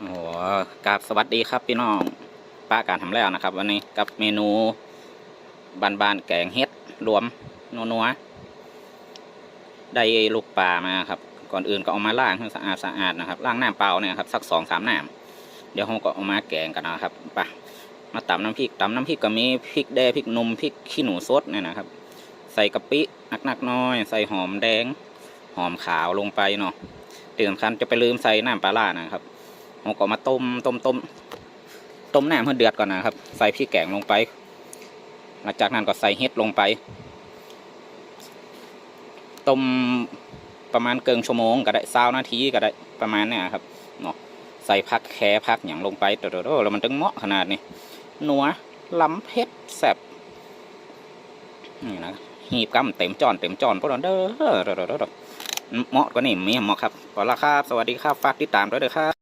โอ้โหกราบสวัสดีครับพี่น้องป้าการทำแล้วนะครับ วันนี้กับเมนูบานบานแกงเฮ็ดรวมนัวนัวได้ลูกปลามาครับ ก่อนอื่นก็เอามาล้างให้สะอาดสะอาดนะครับล้างน้ำเปล่าเนี่ยครับสักสองสามน้ำเดี๋ยวเราก็เอามาแกงกันนะครับไปมาตำน้ำพริกตำน้ำพริกก็มีพริกแดงพริกนมพริกขี้หนูสดเนี่ยนะครับ ใส่กะปินักๆน้อย ใส่หอมแดง หอมขาวลงไปเนาะที่สำคัญจะไปลืมใส่น้ำปลาล่านะครับ เราก็มาต้มต้มต้มต้มน้ำให้เดือดก่อนนะครับ ใส่พริกแกงลงไป หลังจากนั้นก็ใส่เห็ดลงไป ต้มประมาณเกิงชั่วโมงก็ได้เศร้านาทีก็ได้ประมาณเนี้ยครับเนาะใส่พักแค่พักอย่างลงไปโดดๆแล้วมันถึงเหมาะขนาดนี้นัวล้ำเผ็ดแซบนี่นะหีบกำเต็มจอนเต็มจอนพวกเราเด้อเด้อเด้อเด้อเหมาะกว่านี่มีเหมาะครับขอละครับ สวัสดีครับ ฝากติดตามด้วยเด้อครับ